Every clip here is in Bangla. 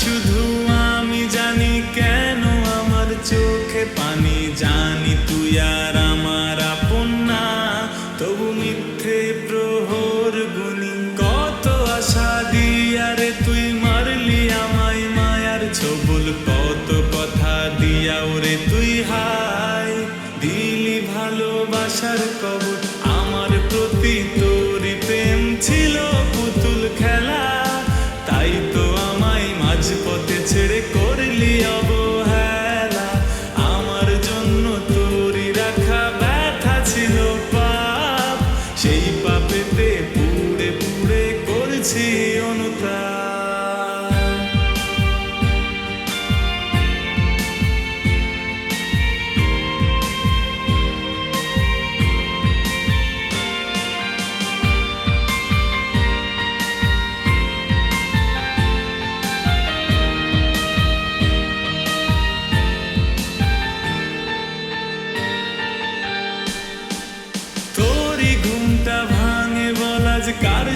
শুধু আমি জানি কেন আমার চোখে পানি। জানি তুই আর আমার আপন না। তবু মিথ্যে প্রহর গুনি কত আশা দিয়া রে তুই মারলি আমায় মায়ার ছবল। কত কথা দিয়াও রে তুই হাই দিলি ভালোবাসার কবর আজ পথে ছেড়ে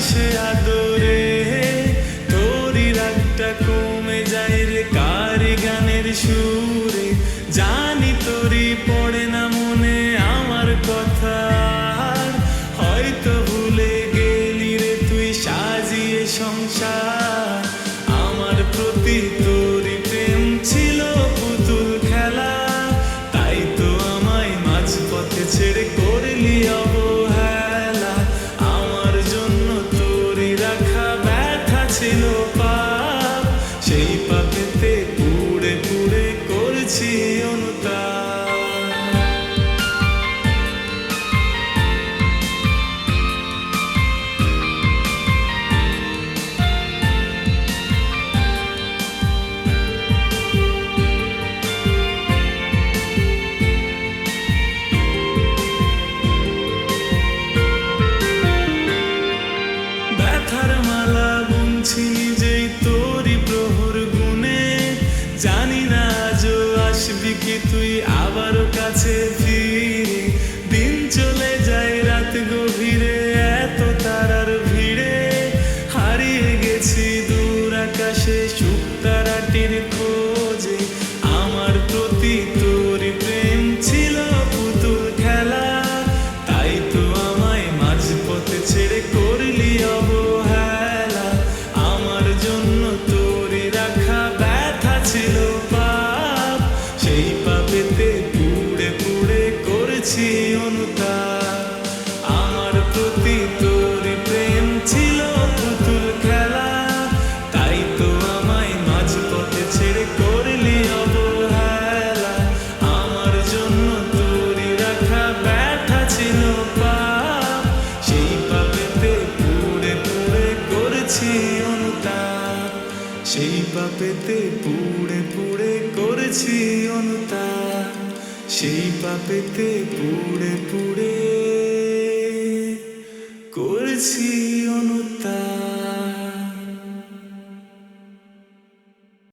সে আদরে, তোরই রাগটা কমে যায় রে কার গানের সুরে? জানি তোরি পড়ে না মনে আমার কথা। হয়তো ভুলে গেলি রে তুই সাজিয়ে সংসার। আমার প্রতি ছিল পাপ সেই পাপেতে পুড়ে পুড়ে করছি অনুতাপ। started সেবা পেতে পুড়ে পুড়ে করেছি অনুতা। সেই পাপেতে পুড়ে পুড়ে করেছি